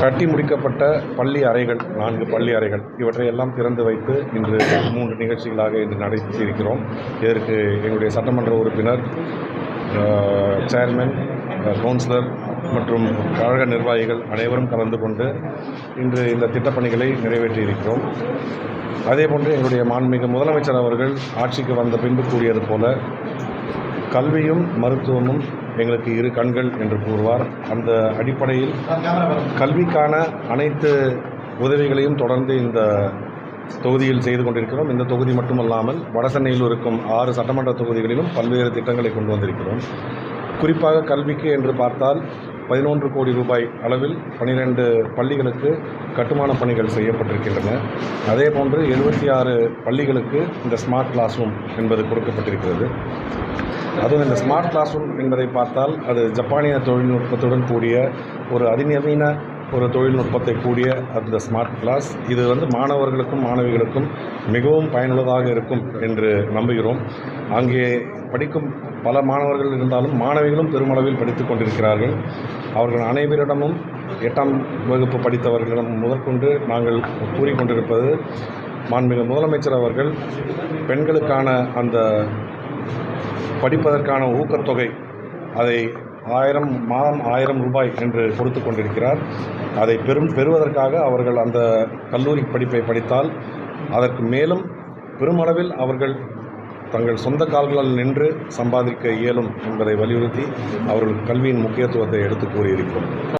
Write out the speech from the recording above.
கட்டி முடிக்கப்பட்ட பள்ளி அறைகள் நான்கு பள்ளி அறைகள் இவற்றை எல்லாம் திறந்து வைத்து இன்று மூன்று நிகழ்ச்சிகளாக இன்று நடத்தியிருக்கிறோம் இதற்கு எங்களுடைய சட்டமன்ற உறுப்பினர் சேர்மேன் சேர்மன் கவுன்சிலர் மற்றும் கழக நிர்வாகிகள் அனைவரும் கலந்து கொண்டு இன்று இந்த திட்டப்பணிகளை நிறைவேற்றியிருக்கிறோம். அதேபோன்று எங்களுடைய மாண்புமிகு முதலமைச்சர் அவர்கள் ஆட்சிக்கு வந்த பின்பு கூறியது போல கல்வியும் மருத்துவமும் எங்களுக்கு இரு கண்கள் என்று கூறுவார். அந்த அடிப்படையில் கல்விக்கான அனைத்து உதவிகளையும் தொடர்ந்து இந்த தொகுதியில் செய்து கொண்டிருக்கிறோம். இந்த தொகுதி மட்டுமல்லாமல் வடசென்னையில் இருக்கும் ஆறு சட்டமன்ற தொகுதிகளிலும் பல்வேறு திட்டங்களை கொண்டு வந்திருக்கிறோம். குறிப்பாக கல்விக்கு என்று பார்த்தால் பதினொன்று கோடி ரூபாய் அளவில் பனிரெண்டு பள்ளிகளுக்கு கட்டுமான பணிகள் செய்யப்பட்டிருக்கின்றன. அதே போன்று எழுபத்தி ஆறு பள்ளிகளுக்கு இந்த ஸ்மார்ட் கிளாஸ் ரூம் என்பது கொடுக்கப்பட்டிருக்கிறது. அதுவும் இந்த ஸ்மார்ட் கிளாஸ் ரூம் என்பதை பார்த்தால் அது ஜப்பானிய தொழில்நுட்பத்துடன் கூடிய ஒரு அதிநவீன ஒரு தொழில்நுட்பத்தை கூடிய அந்த ஸ்மார்ட் கிளாஸ் இது வந்து மாணவர்களுக்கும் மாணவிகளுக்கும் மிகவும் பயனுள்ளதாக இருக்கும் என்று நம்புகிறோம். அங்கே படிக்கும் பல மாணவர்கள் இருந்தாலும் மாணவிகளும் பெருமளவில் படித்துக் கொண்டிருக்கிறார்கள். அவர்கள் அனைவரிடமும் எட்டாம் வகுப்பு படித்தவர்களிடம் முதற்கொண்டு நாங்கள் கூறிக்கொண்டிருப்பது மாண்புமிகு முதலமைச்சர் அவர்கள் பெண்களுக்கான அந்த படிப்பதற்கான ஊக்கத்தொகை அதை ஆயிரம் மாதம் ஆயிரம் ரூபாய் என்று கொடுத்து கொண்டிருக்கிறார். அதை பெரும் பெறுவதற்காக அவர்கள் அந்த கல்லூரி படிப்பை படித்தால் அதற்கு மேலும் பெருமளவில் அவர்கள் தங்கள் சொந்த கால்களால் நின்று சம்பாதிக்க இயலும் என்பதை வலியுறுத்தி அவர்கள் கல்வியின் முக்கியத்துவத்தை எடுத்து கூறியிருக்கிறோம்.